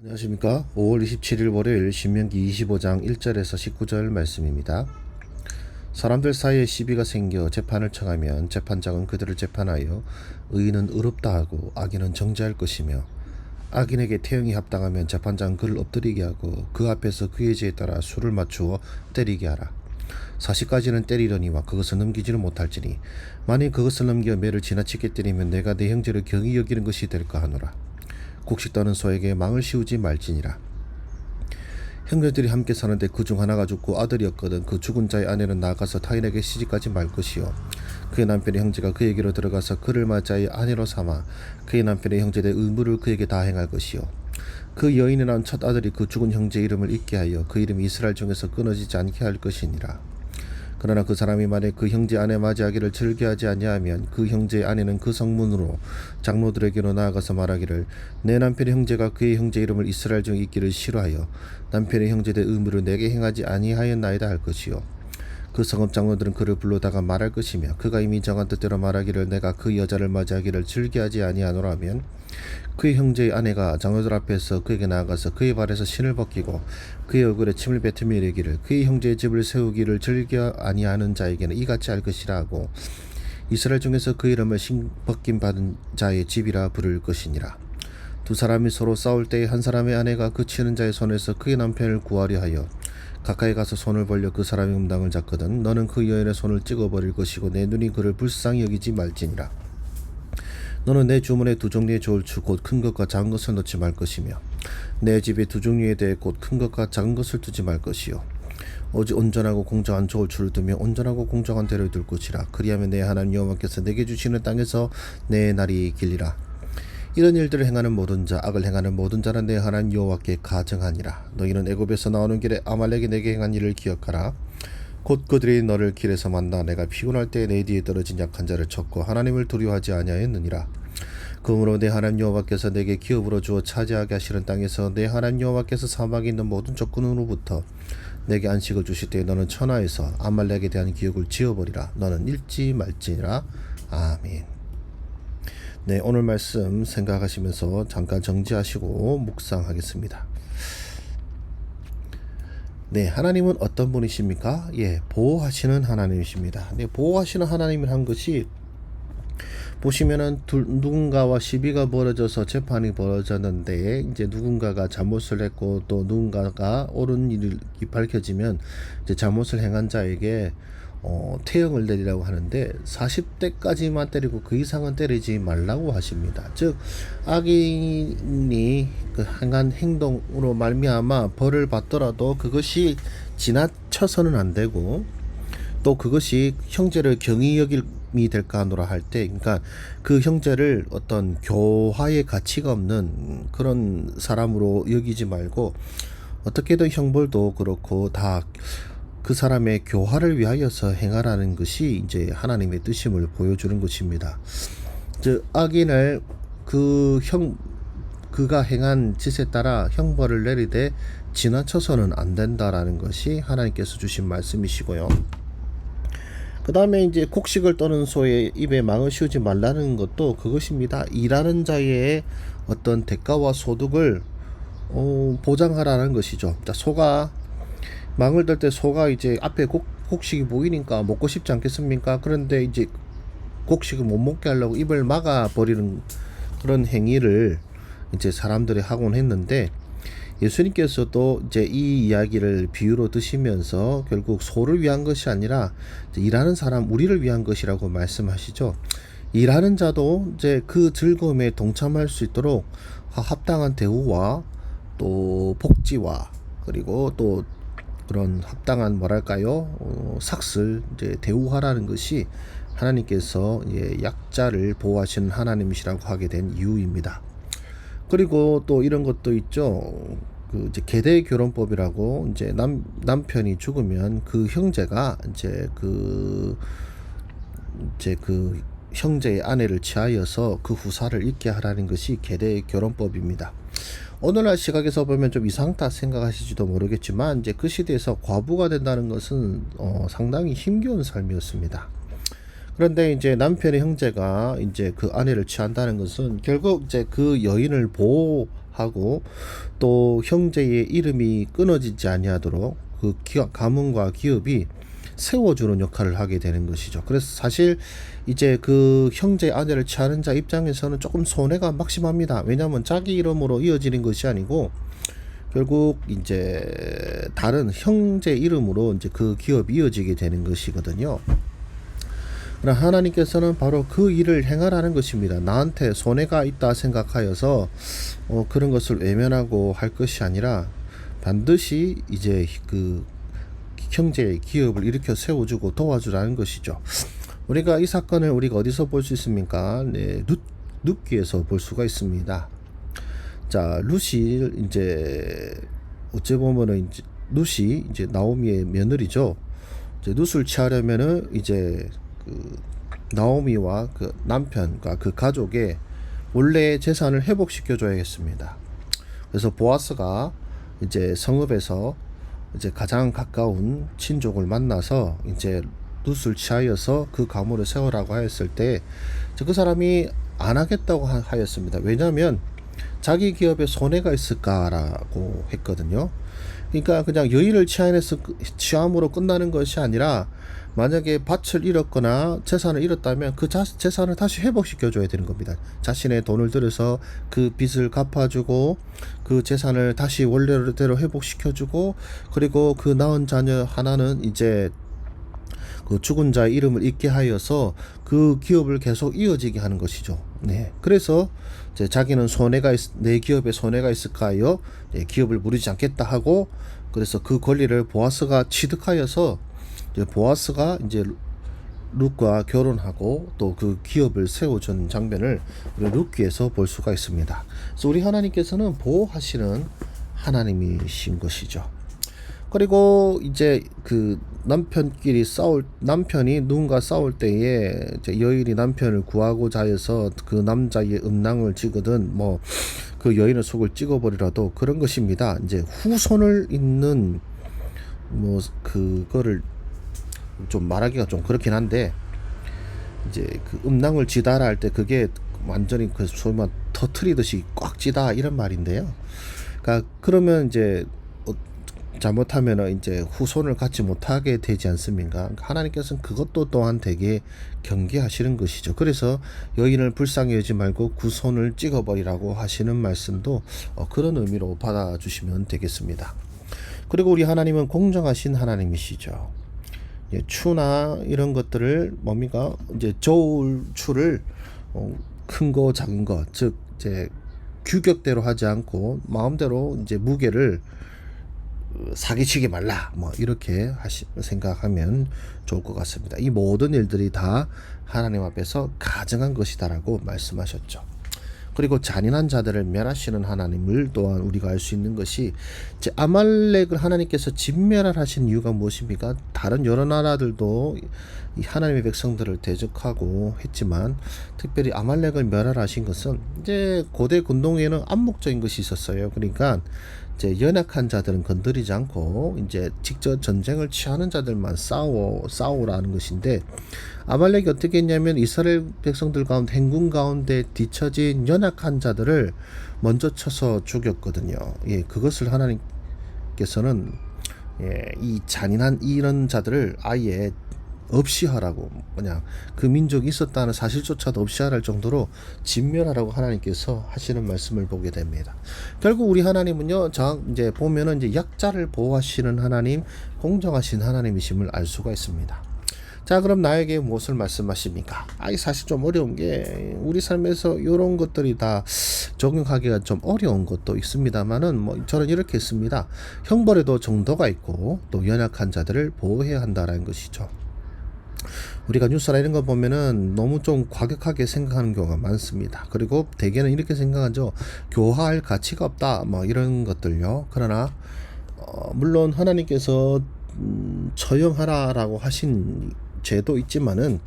안녕하십니까. 5월 27일 월요일 신명기 25장 1절에서 19절 말씀입니다. 사람들 사이에 시비가 생겨 재판을 청하면 재판장은 그들을 재판하여 의인은 의롭다 하고 악인은 정죄할 것이며 악인에게 태형이 합당하면 재판장은 그를 엎드리게 하고 그 앞에서 그의 죄에 따라 수를 맞추어 때리게 하라. 사시까지는 때리려니와 그것을 넘기지는 못할지니 만일 그것을 넘겨 매를 지나치게 때리면 내가 내 형제를 경히 여기는 것이 될까 하노라. 곡식 떠는 소에게 망을 씌우지 말지니라. 형제들이 함께 사는데 그 중 하나가 죽고 아들이었거든 그 죽은 자의 아내는 나가서 타인에게 시집가지 말 것이요. 그의 남편의 형제가 그에게로 들어가서 그를 맞아의 아내로 삼아 그의 남편의 형제의 의무를 그에게 다 행할 것이요. 그 여인의 난 첫 아들이 그 죽은 형제 이름을 잊게 하여 그 이름이 이스라엘 중에서 끊어지지 않게 할 것이니라 그러나 그 사람이 만약 그 형제 아내 맞이하기를 즐겨하지 아니하면 그 형제의 아내는 그 성문으로 장로들에게로 나아가서 말하기를 내 남편의 형제가 그의 형제 이름을 이스라엘 중에 있기를 싫어하여 남편의 형제의 의무를 내게 행하지 아니하였나이다 할 것이요. 그 성읍 장로들은 그를 불러다가 말할 것이며 그가 이미 정한 뜻대로 말하기를 내가 그 여자를 맞이하기를 즐겨하지 아니하노라 하면 그의 형제의 아내가 장로들 앞에서 그에게 나아가서 그의 발에서 신을 벗기고 그의 얼굴에 침을 뱉으며 이르기를 그의 형제의 집을 세우기를 즐겨 아니하는 자에게는 이같이 할 것이라 하고 이스라엘 중에서 그 이름을 신 벗김 받은 자의 집이라 부를 것이니라. 두 사람이 서로 싸울 때에 한 사람의 아내가 그 치는 자의 손에서 그의 남편을 구하려 하여 가까이 가서 손을 벌려 그 사람의 음당을 잡거든 너는 그 여인의 손을 찍어버릴 것이고 내 눈이 그를 불쌍히 여기지 말지니라 너는 내 주문에 두 종류의 좋을주 곧큰 것과 작은 것을 넣지 말 것이며 내 집에 두 종류에 대해 곧 큰 것과 작은 것을 두지 말 것이요. 오직 온전하고 공정한 좋을주를 두며 온전하고 공정한 대를 둘 것이라. 그리하면 내 하나님 여호와께서 내게 주시는 땅에서 내 날이 길리라. 이런 일들을 행하는 모든 자 악을 행하는 모든 자는 내 하나님 여호와께 가증하니라. 너희는 애굽에서 나오는 길에 아말렉이 내게 행한 일을 기억하라. 곧 그들이 너를 길에서 만나 내가 피곤할 때 내 뒤에 떨어진 약한 자를 쳤고 하나님을 두려워하지 아니하였느니라 그러므로 내 하나님 여호와께서 내게 기업으로 주어 차지하게 하시는 땅에서 내 하나님 여호와께서 사막에 있는 모든 적군으로부터 내게 안식을 주실 때 너는 천하에서 아말렉에 대한 기억을 지어버리라 너는 잃지 말지니라 아멘 네 오늘 말씀 생각하시면서 잠깐 정지하시고 묵상하겠습니다 네, 하나님은 어떤 분이십니까? 예, 보호하시는 하나님이십니다. 네, 보호하시는 하나님을 한 것이 보시면은 둘, 누군가와 시비가 벌어져서 재판이 벌어졌는데 이제 누군가가 잘못을 했고 또 누군가가 옳은 일이 밝혀지면 이제 잘못을 행한 자에게 어, 태형을 내리라고 하는데 40대까지만 때리고 그 이상은 때리지 말라고 하십니다. 즉 악인이 그 행한 행동으로 말미암아 벌을 받더라도 그것이 지나쳐서는 안 되고 또 그것이 형제를 경히 여김 이 될까 하노라 할 때, 그러니까 그 형제를 어떤 교화의 가치가 없는 그런 사람으로 여기지 말고 어떻게든 형벌도 그렇고 다 그 사람의 교화를 위하여서 행하라는 것이 이제 하나님의 뜻임을 보여주는 것입니다. 즉 악인을 그 형 그가 행한 짓에 따라 형벌을 내리되 지나쳐서는 안 된다라는 것이 하나님께서 주신 말씀이시고요. 그 다음에 이제 곡식을 떠는 소의 입에 망을 씌우지 말라는 것도 그것입니다. 일하는 자의 어떤 대가와 소득을 어, 보장하라는 것이죠. 자, 소가 망을 들 때 소가 이제 앞에 곡, 곡식이 보이니까 먹고 싶지 않겠습니까? 그런데 이제 곡식을 못 먹게 하려고 입을 막아 버리는 그런 행위를 이제 사람들이 하곤 했는데 예수님께서도 이제 이 이야기를 비유로 드시면서 결국 소를 위한 것이 아니라 일하는 사람 우리를 위한 것이라고 말씀하시죠. 일하는 자도 이제 그 즐거움에 동참할 수 있도록 합당한 대우와 또 복지와 그리고 또 그런 합당한 뭐랄까요 어, 삭슬 이제 대우하라는 것이 하나님께서 예, 약자를 보호하시는 하나님이시라고 하게 된 이유입니다. 그리고 또 이런 것도 있죠. 그 이제 계대 결혼법이라고 이제 남 남편이 죽으면 그 형제가 이제 그 이제 그 형제의 아내를 취하여서 그 후사를 잊게 하라는 것이 계대 결혼법입니다. 오늘날 시각에서 보면 좀 이상하다 생각하실지도 모르겠지만 이제 그 시대에서 과부가 된다는 것은 어, 상당히 힘겨운 삶이었습니다. 그런데 이제 남편의 형제가 이제 그 아내를 취한다는 것은 결국 이제 그 여인을 보호하고 또 형제의 이름이 끊어지지 아니하도록 그 기업, 가문과 기업이 세워주는 역할을 하게 되는 것이죠. 그래서 사실 이제 그 형제 아내를 취하는 자 입장에서는 조금 손해가 막심합니다. 왜냐하면 자기 이름으로 이어지는 것이 아니고 결국 이제 다른 형제 이름으로 이제 그 기업이 이어지게 되는 것이거든요. 그러나 하나님께서는 바로 그 일을 행하라는 것입니다. 나한테 손해가 있다 생각하여서 어, 그런 것을 외면하고 할 것이 아니라 반드시 이제 그 형제의 기업을 일으켜 세워주고 도와주라는 것이죠. 우리가 이 사건을 우리가 어디서 볼 수 있습니까? 네, 룻, 룻기에서 볼 수가 있습니다. 자, 룻이 이제 어째 보면은 이제 룻이 이제 나오미의 며느리죠. 이제 룻을 취하려면은 이제 그 나오미와 그 남편과 그 가족의 원래 재산을 회복시켜 줘야겠습니다. 그래서 보아스가 이제 성읍에서 이제 가장 가까운 친족을 만나서 이제 룻을 취하여서 그 가문을 세우라고 하였을 때 그 사람이 안 하겠다고 하- 하였습니다. 왜냐하면 자기 기업에 손해가 있을까라고 했거든요. 그러니까 그냥 여인을 취함으로 끝나는 것이 아니라 만약에 밭을 잃었거나 재산을 잃었다면 그 자, 재산을 다시 회복시켜 줘야 되는 겁니다. 자신의 돈을 들여서 그 빚을 갚아주고 그 재산을 다시 원래대로 회복시켜 주고 그리고 그 낳은 자녀 하나는 이제 그 죽은 자의 이름을 잊게 하여서 그 기업을 계속 이어지게 하는 것이죠. 네. 그래서 이제 자기는 손해가 있, 내 기업에 손해가 있을까요? 네, 기업을 무리지 않겠다 하고 그래서 그 권리를 보아스가 취득하여서 보아스가 이제 룩과 결혼하고 또 그 기업을 세워준 장면을 우리 룩기에서 볼 수가 있습니다. 그래서 우리 하나님께서는 보호하시는 하나님이신 것이죠. 그리고 이제 그 남편끼리 싸울 남편이 누군가 싸울 때에 여인이 남편을 구하고자 해서 그 남자의 음낭을 찍거든 뭐 그 여인의 속을 찍어버리라도 그런 것입니다. 이제 후손을 잇는 뭐 그거를 좀 말하기가 좀 그렇긴 한데 이제 그 음낭을 지다라 할 때 그게 완전히 그 소위 말 터트리듯이 꽉 지다 이런 말인데요. 그러니까 그러면 이제 어, 잘못하면은 이제 후손을 갖지 못하게 되지 않습니까? 하나님께서는 그것도 또한 되게 경계하시는 것이죠. 그래서 여인을 불쌍히 여지 말고 구손을 찍어버리라고 하시는 말씀도 어, 그런 의미로 받아주시면 되겠습니다. 그리고 우리 하나님은 공정하신 하나님이시죠. 예, 추나 이런 것들을 뭡니까 이제 저울 추를 어, 큰 거 작은 거 즉 이제 규격대로 하지 않고 마음대로 이제 무게를 어, 사기치지 말라 뭐 이렇게 하시 생각하면 좋을 것 같습니다. 이 모든 일들이 다 하나님 앞에서 가증한 것이다라고 말씀하셨죠. 그리고 잔인한 자들을 멸하시는 하나님을 또한 우리가 알 수 있는 것이 아말렉을 하나님께서 진멸하신 이유가 무엇입니까? 다른 여러 나라들도 이 하나님의 백성들을 대적하고 했지만 특별히 아말렉을 멸하신 것은 이제 고대 군동에는 암묵적인 것이 있었어요. 그러니까 이제 연약한 자들은 건드리지 않고 이제 직접 전쟁을 취하는 자들만 싸워 싸우라는 것인데 아말렉이 어떻게 했냐면 이스라엘 백성들 가운데 행군 가운데 뒤처진 연약한 자들을 먼저 쳐서 죽였거든요. 예, 그것을 하나님께서는 예, 이 잔인한 이런 자들을 아예 없이 하라고 그냥 그 민족이 있었다는 사실조차도 없이 하랄 정도로 진멸하라고 하나님께서 하시는 말씀을 보게 됩니다. 결국 우리 하나님은요, 자 이제 보면은 이제 약자를 보호하시는 하나님, 공정하신 하나님이심을 알 수가 있습니다. 자, 그럼 나에게 무엇을 말씀하십니까? 아 이 사실 좀 어려운 게 우리 삶에서 이런 것들이 다 적용하기가 좀 어려운 것도 있습니다만은 뭐 저는 이렇게 했습니다. 형벌에도 정도가 있고 또 연약한 자들을 보호해야 한다라는 것이죠. 우리가 뉴스나 이런 거 보면은 너무 좀 과격하게 생각하는 경우가 많습니다. 그리고 대개는 이렇게 생각하죠. 교화할 가치가 없다. 뭐 이런 것들요. 그러나 어, 물론 하나님께서 음, 처형하라라고 하신 죄도 있지만은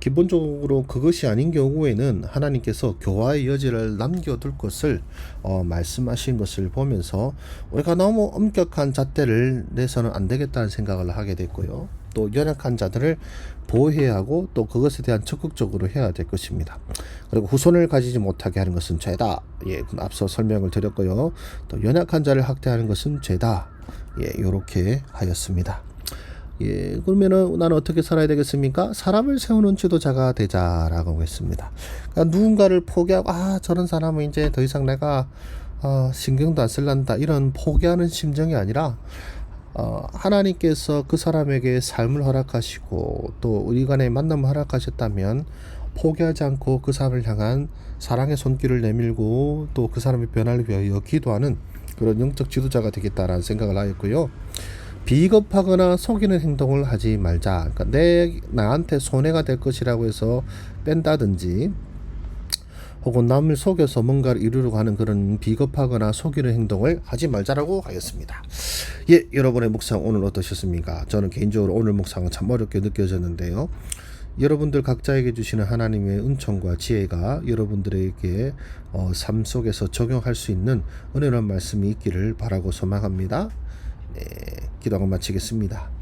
기본적으로 그것이 아닌 경우에는 하나님께서 교화의 여지를 남겨둘 것을 어, 말씀하신 것을 보면서 우리가 너무 엄격한 잣대를 내서는 안 되겠다는 생각을 하게 됐고요. 또 연약한 자들을 보호해야 하고 또 그것에 대한 적극적으로 해야 될 것입니다. 그리고 후손을 가지지 못하게 하는 것은 죄다. 예, 앞서 설명을 드렸고요. 또 연약한 자를 학대하는 것은 죄다. 예, 요렇게 하였습니다. 예, 그러면은 나는 어떻게 살아야 되겠습니까? 사람을 세우는 지도자가 되자라고 했습니다. 그러니까 누군가를 포기하고 아 저런 사람은 이제 더 이상 내가 어, 신경도 안 쓸란다 이런 포기하는 심정이 아니라 어, 하나님께서 그 사람에게 삶을 허락하시고 또 우리 간의 만남을 허락하셨다면 포기하지 않고 그 사람을 향한 사랑의 손길을 내밀고 또 그 사람의 변화를 위하여 기도하는 그런 영적 지도자가 되겠다라는 생각을 하였고요. 비겁하거나 속이는 행동을 하지 말자. 그러니까 내 나한테 손해가 될 것이라고 해서 뺀다든지 혹은 남을 속여서 뭔가를 이루려고 하는 그런 비겁하거나 속이는 행동을 하지 말자라고 하였습니다. 예, 여러분의 묵상 오늘 어떠셨습니까? 저는 개인적으로 오늘 묵상은 참 어렵게 느껴졌는데요. 여러분들 각자에게 주시는 하나님의 은총과 지혜가 여러분들에게 어, 삶 속에서 적용할 수 있는 은혜로운 말씀이 있기를 바라고 소망합니다. 네, 기도하고 마치겠습니다.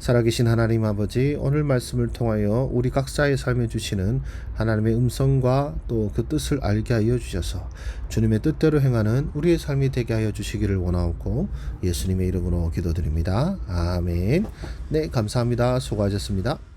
살아계신 하나님 아버지 오늘 말씀을 통하여 우리 각자의 삶에 주시는 하나님의 음성과 또 그 뜻을 알게 하여 주셔서 주님의 뜻대로 행하는 우리의 삶이 되게 하여 주시기를 원하옵고 예수님의 이름으로 기도드립니다. 아멘. 네 감사합니다. 수고하셨습니다.